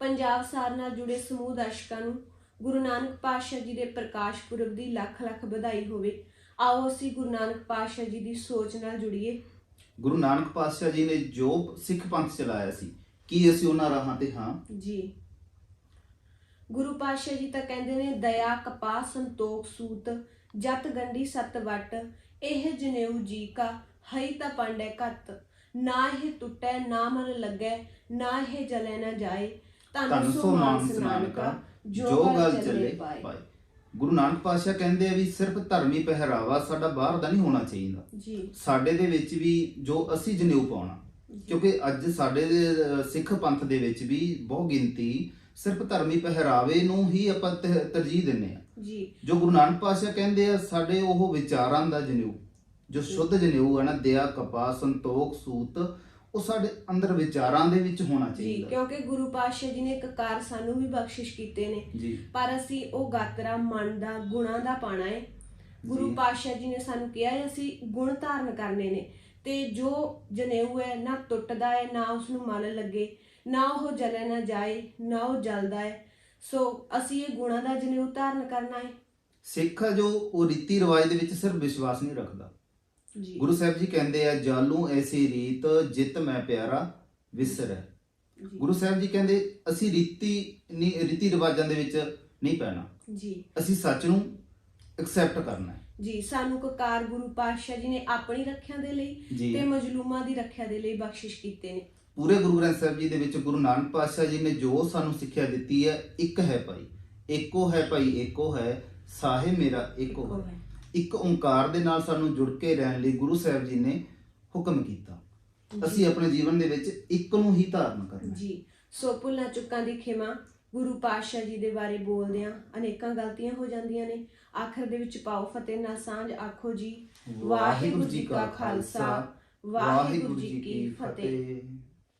ਪੰਜਾਬ ਸਾਰ ਨਾਲ ਜੁੜੇ ਸਮੂਹ ਦਰਸ਼ਕਾਂ ਨੂੰ ਗੁਰੂ ਨਾਨਕ ਪਾਤਸ਼ਾਹ ਜੀ ਦੇ ਪ੍ਰਕਾਸ਼ ਪੁਰਬ ਦੀ ਲੱਖ ਲੱਖ ਵਧਾਈ ਹੋਵੇ। ਆਓ ਅਸੀਂ ਗੁਰੂ ਨਾਨਕ ਪਾਤਸ਼ਾਹ ਜੀ ਦੀ ਸੋਚ ਨਾਲ ਜੁੜੀਏ। ਗੁਰੂ ਨਾਨਕ ਪਾਤਸ਼ਾਹ ਜੀ ਨੇ ਜੋ ਸਿੱਖ ਪੰਥ ਚਲਾਇਆ ਸੀ। ਕੀ ਅਸੀਂ ਉਹਨਾਂ ਰਾਹਾਂ ਤੇ ਹਾਂ? ਜੀ। ਗੁਰੂ ਪਾਤਸ਼ਾਹ ਜੀ ਤਾਂ ਕਹਿੰਦੇ ਨੇ ਦਇਆ ਕਪਾ ਸੰਤੋਖ ਸੂਤ ਜਤ ਗੰਢੀ ਸਤ ਵਟ ਇਹ ਜਨੇਊ ਜੀ ਕਾ ਹਈ ਤਾਂ ਪਾਂਡੈ ਕਤ ਨਾ ਇਹ ਟੁੱਟੈ ਨਾ ਮਨ ਲੱਗੈ ਨਾ ਇਹ ਜਲੈ ਨਾ ਜਾਏ। ਧੰਨ ਸੋ ਮਾਨਸ ਨਾਨਕਾ ਜੋ ਗੱਲ ਚੱਲੇ ਪਾਏ ਗੁਰੂ ਨਾਨਕ ਪਾਤਸ਼ਾਹ ਕਹਿੰਦੇ ਆ ਵੀ ਸਿਰਫ ਧਰਮੀ ਪਹਿਰਾਵਾ ਸਾਡਾ ਬਾਹਰ ਦਾ ਨਹੀਂ ਹੋਣਾ ਚਾਹੀਦਾ। ਜੀ। ਸਾਡੇ ਦੇ ਵਿੱਚ ਵੀ ਜੋ ਅਸੀਂ ਜਨੇਊ ਪਾਉਣਾ ਕਿਉਂਕਿ ਅੱਜ ਸਾਡੇ ਸਿੱਖ ਪੰਥ ਦੇ ਵਿੱਚ ਵੀ ਬਹੁ ਗਿਣਤੀ ਸਿਰਫ ਧਰਮੀ ਪਹਿਰਾਵੇ ਨੂੰ ਹੀ ਆਪਾਂ ਤਰਜੀਹ ਦਿੰਨੇ ਆ। ਜੀ। ਜੋ ਗੁਰੂ ਨਾਨਕ ਪਾਤਸ਼ਾਹ ਕਹਿੰਦੇ ਆ ਸਾਡੇ ਉਹ ਵਿਚਾਰਾਂ ਦਾ ਜਨੇਊ ਜੋ ਸ਼ੁੱਧ ਜਨੇਊ ਹੈ ਨਾ ਦਇਆ ਕਪਾ ਸੰਤੋਖ ਸੂਤ ਉਹ ਸਾਡੇ ਅੰਦਰ ਵਿਚਾਰਾਂ ਦੇ ਵਿੱਚ ਹੋਣਾ ਜੀ ਚਾਹੀਦਾ। ਕਿਉਂਕਿ ਗੁਰੂ ਪਾਤਸ਼ਾਹ ਜੀ ਨੇ ਇੱਕ ਕਾਰ ਸਾਨੂੰ ਵੀ ਬਖਸ਼ਿਸ਼ ਕੀਤੇ ਨੇ। ਜੀ। ਪਰ ਅਸੀਂ ਉਹ ਗਾਤਰਾ ਮਨ ਦਾ ਗੁਣਾ ਦਾ ਪਾਣਾ ਹੈ। ਗੁਰੂ ਜੀ। ਪਾਤਸ਼ਾਹ ਜੀ ਨੇ ਸਾਨੂੰ ਕਿਹਾ ਹੈ ਅਸੀਂ ਗੁਣ ਧਾਰਨ ਕਰਨੇ ਨੇ। ਤੇ ਜੋ ਜਨੇਊ ਹੈ ਨਾ ਟੁੱਟਦਾ ਹੈ ਨਾ ਉਸ ਨੂੰ ਮਲ ਲੱਗੇ ਨਾ ਉਹ ਜਲੇ ਨਾ ਜਾਏ ਨਾ ਉਹ ਜਲਦਾ ਹੈ। ਸੋ ਅਸੀਂ ਇਹ ਗੁਣਾ ਦਾ ਜਨੇਊ ਧਾਰਨ ਕਰਨਾ ਹੈ। ਸਿੱਖ ਆ ਜੋ ਉਹ ਰੀਤੀ ਰਿਵਾਜ ਦੇ ਵਿੱਚ ਸਿਰਫ ਵਿਸ਼ਵਾਸ ਨਹੀਂ ਰੱਖਦਾ। ਜੀ। ਗੁਰੂ ਸਾਹਿਬ ਜੀ ਕਹਿੰਦੇ ਆ ਜਾਲੂ ਐਸੀ ਰੀਤ ਜਿਤ ਮੈਂ ਪਿਆਰਾ ਵਿਸਰੈ ਗੁਰੂ ਸਾਹਿਬ ਜੀ ਕਹਿੰਦੇ ਅਸੀਂ ਰੀਤੀ ਨਹੀਂ ਰੀਤੀ ਰਿਵਾਜਾਂ ਦੇ ਵਿੱਚ ਨਹੀਂ ਪੈਣਾ। ਜੀ। ਅਸੀਂ ਸੱਚ ਨੂੰ ਐਕਸੈਪਟ ਕਰਨਾ ਹੈ। ਜੀ ਸਾਨੂੰ ਕਕਾਰ ਗੁਰੂ ਪਾਤਸ਼ਾਹ ਜੀ ਨੇ ਆਪਣੀ ਰੱਖਿਆ ਦੇ ਲਈ ਜੀ। ਤੇ ਮਜਲੂਮਾਂ ਦੀ ਰੱਖਿਆ ਦੇ ਲਈ ਬਖਸ਼ਿਸ਼ ਕੀਤੇ ਨੇ। ਪੂਰੇ ਗੁਰੂ ਗ੍ਰੰਥ ਸਾਹਿਬ ਜੀ ਦੇ ਵਿੱਚ ਗੁਰੂ ਨਾਨਕ ਪਾਤਸ਼ਾਹ ਜੀ ਨੇ ਜੋ ਸਾਨੂੰ ਸਿੱਖਿਆ ਦਿੱਤੀ ਹੈ ਇੱਕ ਹੈ ਭਾਈ। ਏਕੋ ਹੈ ਭਾਈ ਏਕੋ ਹੈ ਸਾਹਿਬ ਮੇਰਾ ਇੱਕੋ ਹੈ। ਇੱਕ ਓੰਕਾਰ ਦੇ ਨਾਲ ਸਾਨੂੰ ਜੁੜ ਕੇ ਰਹਿਣ ਲਈ ਗੁਰੂ ਸਾਹਿਬ ਜੀ ਨੇ ਹੁਕਮ ਕੀਤਾ। ਅਸੀਂ ਆਪਣੇ ਜੀਵਨ ਦੇ ਵਿੱਚ ਇੱਕ ਨੂੰ ਹੀ ਧਾਰਨ ਕਰਨਾ। ਜੀ। ਸੋ ਭੁੱਲਾਂ ਚੁੱਕਾਂ ਦੀ ਖਿਮਾ ਗੁਰੂ ਪਾਤਸ਼ਾਹ ਜੀ ਦੇ ਬਾਰੇ ਬੋਲਦਿਆਂ ਅਨੇਕਾਂ ਗਲਤੀਆਂ ਹੋ ਜਾਂਦੀਆਂ ਨੇ। ਆਖਰ ਦੇ ਵਿੱਚ ਪਾਓ ਫਤਿਹ ਨਾਲ ਸਾਂਝ ਆਖੋ ਜੀ। ਵਾਹਿਗੁਰੂ ਜੀ ਕਾ ਖਾਲਸਾ ਵਾਹਿਗੁਰੂ ਜੀ ਕੀ ਫਤਿਹ।